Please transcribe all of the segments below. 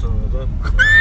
sonra da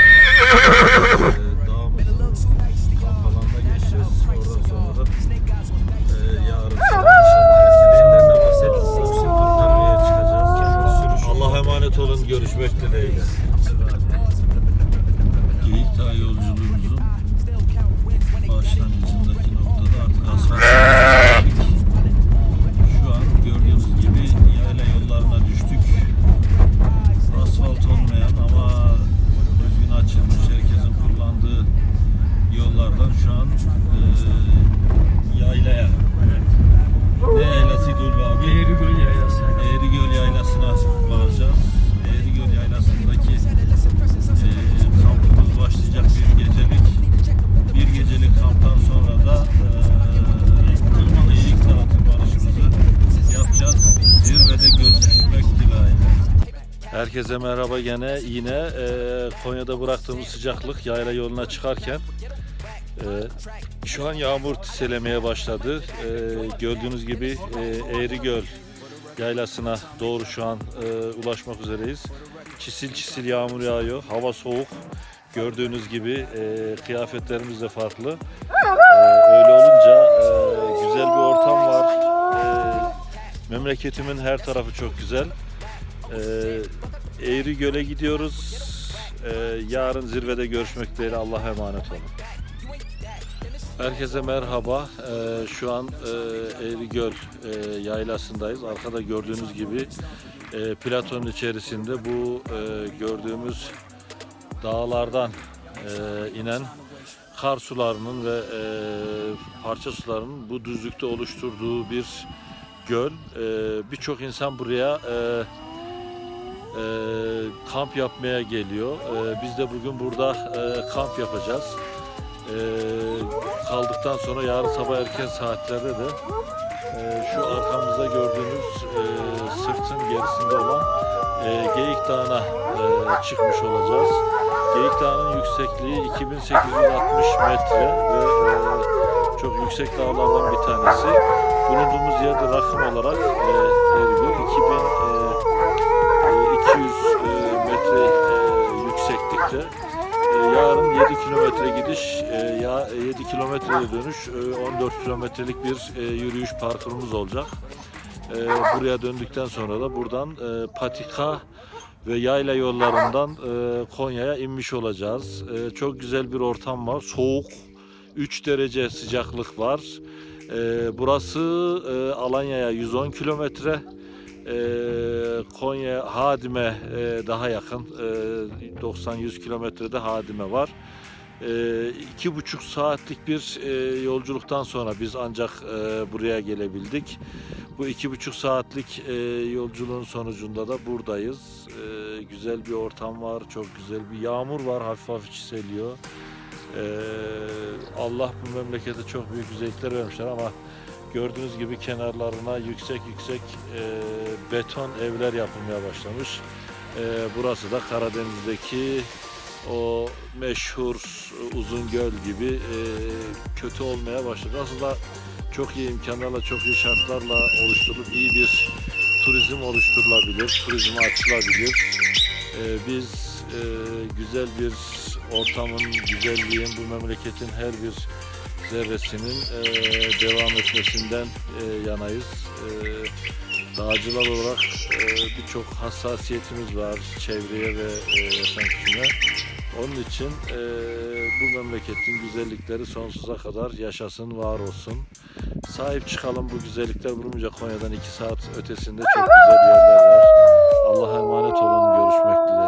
Herkese merhaba gene yine e, Konya'da bıraktığımız sıcaklık yayla yoluna çıkarken e, şu an yağmur tiselemeye başladı. E, gördüğünüz gibi e, Eğrigöl yaylasına doğru şu an e, ulaşmak üzereyiz. Çisil çisil yağmur yağıyor. Hava soğuk. Gördüğünüz gibi e, kıyafetlerimiz de farklı. E, öyle olunca e, güzel bir ortam var. E, memleketimin her tarafı çok güzel. E, Eğri Göl'e gidiyoruz. E, yarın zirvede görüşmek dileğiyle Allah'a emanet olun. Herkese merhaba. Ee, şu an e, Eğrigöl e, yaylasındayız. Arkada gördüğünüz gibi e, platonun içerisinde bu e, gördüğümüz dağlardan e, inen kar sularının ve e, parça sularının bu düzlükte oluşturduğu bir göl. E, Birçok insan buraya e, kamp yapmaya geliyor. E, biz de bugün burada e, kamp yapacağız. E, kaldıktan sonra yarın sabah erken saatlerde de e, şu arkamızda gördüğünüz e, sırtın gerisinde olan e, Geyik Dağı'na e, çıkmış olacağız. Geyik Dağı'nın yüksekliği 2860 metre ve e, çok yüksek dağlardan bir tanesi. Bulunduğumuz yerde rakım olarak e, Ergül 2000 e, e, 200 e, metre e, yükseklikte. E, Yarın 7 kilometre gidiş, e, ya 7 kilometreye dönüş, e, 14 kilometrelik bir e, yürüyüş parkurumuz olacak. E, Buraya döndükten sonra da buradan e, patika ve yayla yollarından e, Konya'ya inmiş olacağız. E, Çok güzel bir ortam var, soğuk, 3 derece sıcaklık var. E, Burası e, Alanya'ya 110 kilometre. Ee, Konya Hadim'e e, daha yakın e, 90-100 kilometrede Hadim'e var. E, iki buçuk saatlik bir e, yolculuktan sonra biz ancak e, buraya gelebildik. Bu iki buçuk saatlik e, yolculuğun sonucunda da buradayız. E, güzel bir ortam var, çok güzel bir yağmur var, hafif hafif çiseliyor. E, Allah bu memlekete çok büyük güzellikler vermişler ama Gördüğünüz gibi kenarlarına yüksek yüksek e, beton evler yapılmaya başlamış. E, burası da Karadeniz'deki o meşhur uzun göl gibi e, kötü olmaya başladı. Aslında çok iyi imkanlarla, çok iyi şartlarla oluşturulup iyi bir turizm oluşturulabilir, turizme açılabilir. E, biz e, güzel bir ortamın, güzelliğin, bu memleketin her bir zerresinin e, devam etmesinden e, yanayız. E, dağcılar olarak e, birçok hassasiyetimiz var çevreye ve e, yaşam biçimine. Onun için e, bu memleketin güzellikleri sonsuza kadar yaşasın, var olsun. Sahip çıkalım bu güzellikler bulunca Konya'dan 2 saat ötesinde çok güzel yerler var. Allah'a emanet olun. Görüşmek dileğiyle.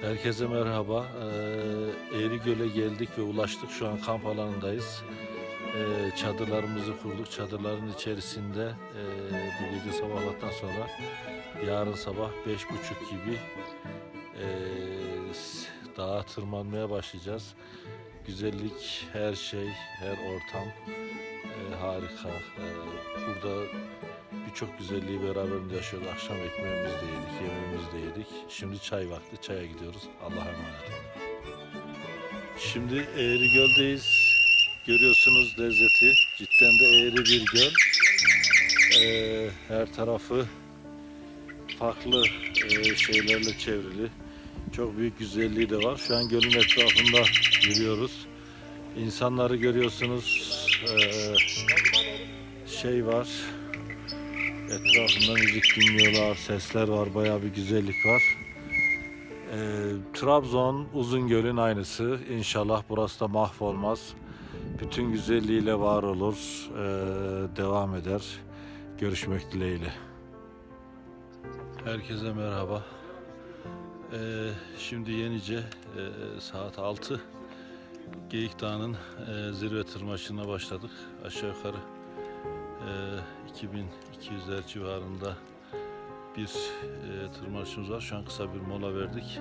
Herkese merhaba. Ee, Eğrigöl'e geldik ve ulaştık. Şu an kamp alanındayız. Ee, çadırlarımızı kurduk. Çadırların içerisinde e, bu gece sabahlattan sonra yarın sabah beş buçuk gibi e, dağa tırmanmaya başlayacağız. Güzellik, her şey, her ortam e, harika. E, burada birçok güzelliği beraber yaşıyoruz. Akşam ekmeğimizi de yedik, yemeğimizi de yedik. Şimdi çay vakti, çaya gidiyoruz. Allah'a emanet olun. Şimdi Eğri Göl'deyiz. Görüyorsunuz lezzeti. Cidden de eğri bir göl. Ee, her tarafı farklı e, şeylerle çevrili. Çok büyük güzelliği de var. Şu an gölün etrafında yürüyoruz. İnsanları görüyorsunuz. Ee, şey var. Etrafında müzik dinliyorlar, sesler var, bayağı bir güzellik var. Ee, Trabzon Uzungöl'ün aynısı. İnşallah burası da mahvolmaz. Bütün güzelliğiyle var olur, ee, devam eder. Görüşmek dileğiyle. Herkese merhaba. Ee, şimdi Yenice ee, saat 6 Geyik Dağı'nın ee, zirve tırmanışına başladık. Aşağı yukarı 2200'ler civarında bir ee, tırmanışımız var. Şu an kısa bir mola verdik.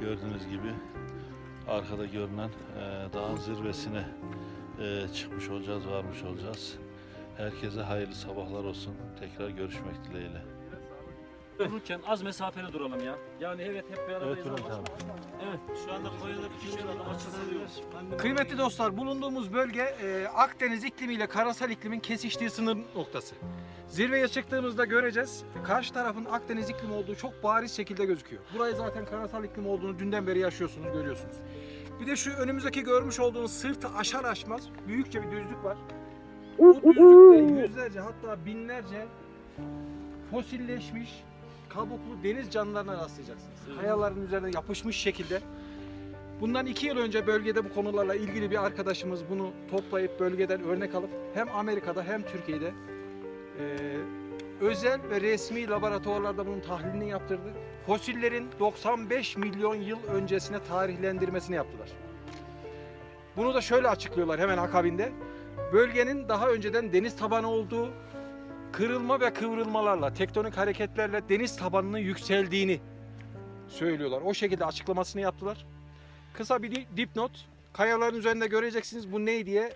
Gördüğünüz gibi arkada görünen ee, dağın zirvesine ee, çıkmış olacağız, varmış olacağız. Herkese hayırlı sabahlar olsun. Tekrar görüşmek dileğiyle. Dururken az mesafeli duralım ya. Yani evet hep bir aradayız Evet, ama. Evet şu anda Konya'da bir kişi adam açılıyor. Kıymetli dostlar bulunduğumuz bölge e, Akdeniz iklimiyle karasal iklimin kesiştiği sınır noktası. Zirveye çıktığımızda göreceğiz. Karşı tarafın Akdeniz iklimi olduğu çok bariz şekilde gözüküyor. Burayı zaten karasal iklim olduğunu dünden beri yaşıyorsunuz, görüyorsunuz. Bir de şu önümüzdeki görmüş olduğunuz sırtı aşar aşmaz büyükçe bir düzlük var. O düzlükte yüzlerce hatta binlerce fosilleşmiş kabuklu deniz canlılarına rastlayacaksınız. Kayaların üzerine yapışmış şekilde Bundan iki yıl önce bölgede bu konularla ilgili bir arkadaşımız bunu toplayıp bölgeden örnek alıp hem Amerika'da hem Türkiye'de eee, özel ve resmi laboratuvarlarda bunun tahlilini yaptırdı. Fosillerin 95 milyon yıl öncesine tarihlendirmesini yaptılar. Bunu da şöyle açıklıyorlar hemen akabinde. Bölgenin daha önceden deniz tabanı olduğu, kırılma ve kıvrılmalarla, tektonik hareketlerle deniz tabanının yükseldiğini söylüyorlar. O şekilde açıklamasını yaptılar. Kısa bir di- dipnot. Kayaların üzerinde göreceksiniz bu ne diye.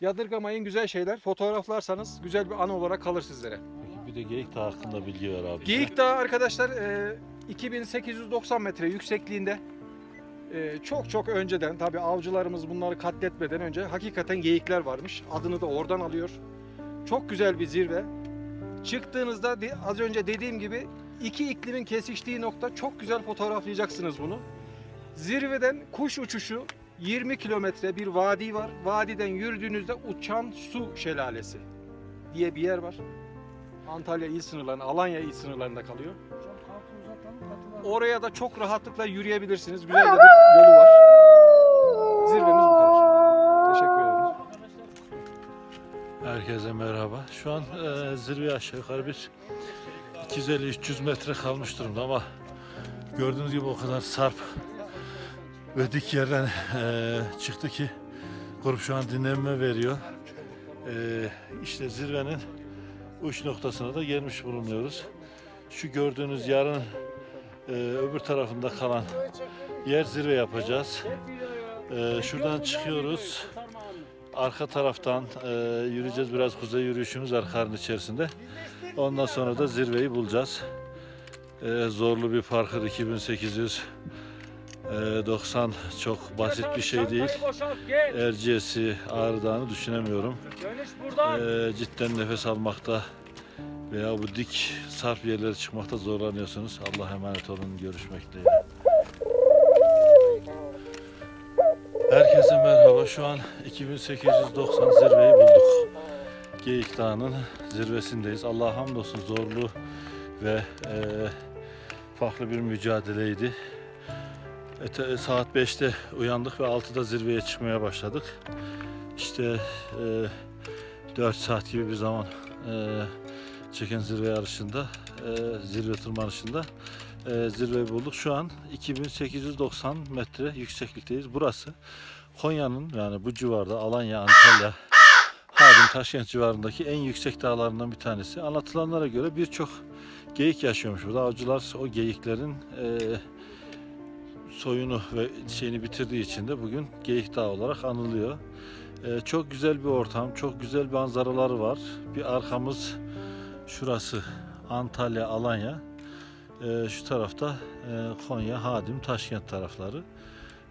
Yadırgamayın güzel şeyler. Fotoğraflarsanız güzel bir anı olarak kalır sizlere. Bir de Geyik Dağı hakkında bilgi ver abi. Geyik Dağı arkadaşlar e, 2890 metre yüksekliğinde e, çok çok önceden tabi avcılarımız bunları katletmeden önce hakikaten geyikler varmış. Adını da oradan alıyor. Çok güzel bir zirve. Çıktığınızda az önce dediğim gibi iki iklimin kesiştiği nokta çok güzel fotoğraflayacaksınız bunu. Zirveden kuş uçuşu 20 kilometre bir vadi var. Vadiden yürüdüğünüzde uçan su şelalesi diye bir yer var. Antalya il sınırlarında, Alanya il sınırlarında kalıyor. Oraya da çok rahatlıkla yürüyebilirsiniz. Güzel de bir yolu var. Zirvemiz Herkese merhaba. Şu an e, zirveye aşağı yukarı bir 250-300 metre kalmış durumda ama gördüğünüz gibi o kadar sarp ve dik yerden e, çıktı ki grup şu an dinlenme veriyor. E, işte zirvenin uç noktasına da gelmiş bulunuyoruz. Şu gördüğünüz yarın e, öbür tarafında kalan yer zirve yapacağız. E, şuradan çıkıyoruz. Arka taraftan e, yürüyeceğiz. Biraz kuzey yürüyüşümüz var karın içerisinde. Ondan sonra da zirveyi bulacağız. E, zorlu bir parkur 2800 e, 90 çok basit bir şey değil. Erciyes'i Ağrı Dağı'nı düşünemiyorum. E, cidden nefes almakta veya bu dik sarp yerlere çıkmakta zorlanıyorsunuz. Allah'a emanet olun. Görüşmek dileğiyle. Merhaba. Şu an 2890 zirveyi bulduk. Geyik Dağı'nın zirvesindeyiz. Allah'a hamdolsun zorlu ve e, farklı bir mücadeleydi. E, te- saat 5'te uyandık ve 6'da zirveye çıkmaya başladık. İşte e, 4 saat gibi bir zaman e, çeken zirve yarışında, e, zirve tırmanışında e, zirveyi bulduk. Şu an 2890 metre yükseklikteyiz. Burası Konya'nın yani bu civarda Alanya, Antalya, Hardin, Taşkent civarındaki en yüksek dağlarından bir tanesi. Anlatılanlara göre birçok geyik yaşıyormuş burada. Avcılar o geyiklerin e, soyunu ve şeyini bitirdiği için de bugün Geyik Dağı olarak anılıyor. E, çok güzel bir ortam, çok güzel manzaraları var. Bir arkamız şurası Antalya, Alanya. E, şu tarafta e, Konya, Hadim, Taşkent tarafları.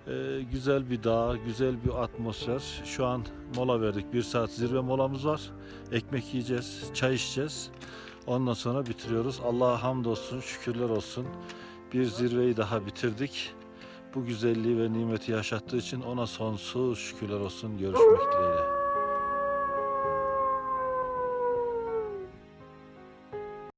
E, güzel bir dağ, güzel bir atmosfer. Şu an mola verdik. Bir saat zirve molamız var. Ekmek yiyeceğiz, çay içeceğiz. Ondan sonra bitiriyoruz. Allah'a hamdolsun, şükürler olsun. Bir zirveyi daha bitirdik. Bu güzelliği ve nimeti yaşattığı için ona sonsuz şükürler olsun. Görüşmek dileğiyle.